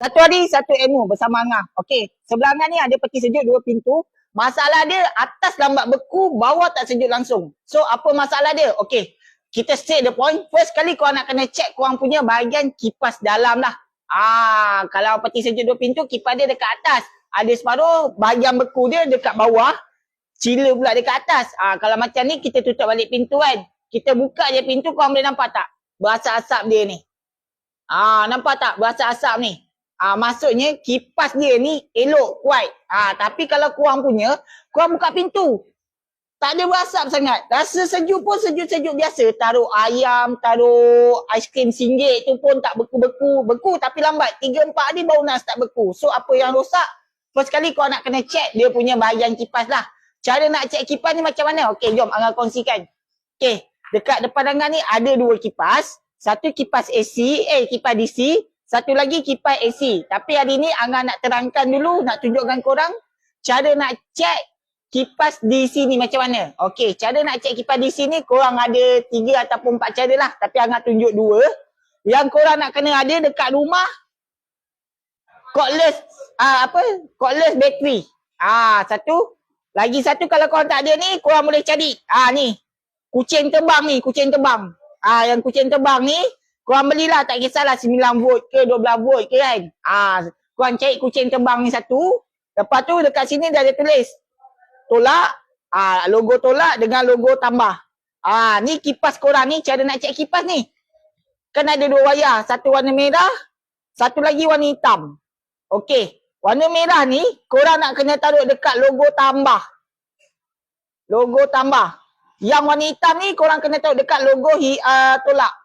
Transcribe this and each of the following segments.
Satu hari, satu ilmu bersama Angah. Okey, sebelah Angah ni ada peti sejuk dua pintu. Masalah dia atas lambat beku, bawah tak sejuk langsung. So apa masalah dia? Okey, kita straight the point. First kali korang nak kena check korang punya bahagian kipas dalam lah. Ah, kalau peti sejuk dua pintu, kipas dia dekat atas. Ada separuh bahagian beku dia dekat bawah. Cila pula dekat atas. Ah, kalau macam ni kita tutup balik pintu kan. Kita buka je pintu korang boleh nampak tak? Berasap asap dia ni. Ah, nampak tak berasap asap ni? Ah, maksudnya kipas dia ni elok, kuat. Ah, tapi kalau kurang punya, kurang buka pintu. Tak ada berasap sangat. Rasa sejuk pun sejuk-sejuk biasa. Taruh ayam, taruh aiskrim singgit tu pun tak beku-beku. Beku tapi lambat. Tiga empat hari baru nak start beku. So apa yang rosak? First kali kau nak kena check dia punya bahagian kipas lah. Cara nak check kipas ni macam mana? Okey, jom Angah kongsikan. Okey, dekat depan Angah ni ada dua kipas. Satu kipas AC, eh kipas DC. Satu lagi kipas AC. Tapi hari ni Angah nak terangkan dulu, nak tunjukkan korang cara nak check kipas DC ni macam mana. Okey, cara nak check kipas DC ni korang ada tiga ataupun empat cara lah. Tapi Angah tunjuk dua. Yang korang nak kena ada dekat rumah, cordless, ah apa, cordless battery. Ah satu. Lagi satu kalau korang tak ada ni, korang boleh cari. Ah ni, kucing terbang ni, kucing terbang. Ah yang kucing terbang ni, Korang belilah tak kisahlah 9 volt ke 12 volt ke kan. Ah, korang cari kucing terbang ni satu. Lepas tu dekat sini dah ada tulis. Tolak. Ah, logo tolak dengan logo tambah. Ah, ni kipas korang ni cara nak cek kipas ni. Kan ada dua wayar. Satu warna merah. Satu lagi warna hitam. Okey. Warna merah ni korang nak kena taruh dekat logo tambah. Logo tambah. Yang warna hitam ni korang kena taruh dekat logo hi, uh, tolak.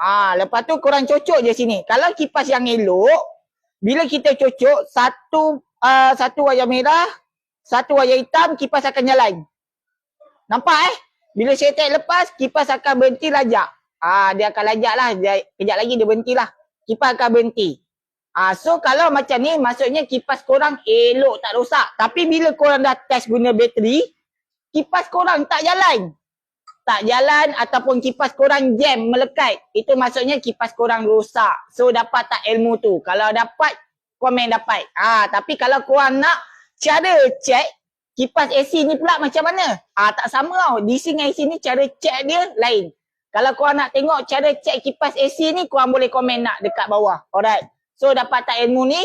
Ah, lepas tu korang cocok je sini. Kalau kipas yang elok, bila kita cocok satu uh, satu wayar merah, satu wayar hitam, kipas akan jalan. Nampak eh? Bila saya tak lepas, kipas akan berhenti lajak. Ah, dia akan lajak lah. Dia, kejap lagi dia berhenti lah. Kipas akan berhenti. Ah, so kalau macam ni, maksudnya kipas korang elok tak rosak. Tapi bila korang dah test guna bateri, kipas korang tak jalan tak jalan ataupun kipas korang jam melekat, itu maksudnya kipas korang rosak. So dapat tak ilmu tu? Kalau dapat, komen dapat. Ah, tapi kalau korang nak cara check kipas AC ni pula macam mana? Ah, tak sama tau. DC dengan AC ni cara check dia lain. Kalau korang nak tengok cara check kipas AC ni, korang boleh komen nak dekat bawah. Alright. So dapat tak ilmu ni?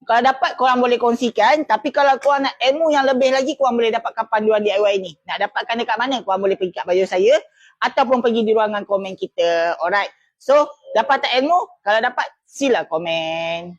Kalau dapat korang boleh kongsikan tapi kalau korang nak ilmu yang lebih lagi korang boleh dapatkan panduan DIY ni. Nak dapatkan dekat mana? Korang boleh pergi kat bio saya ataupun pergi di ruangan komen kita. Alright. So dapat tak ilmu? Kalau dapat sila komen.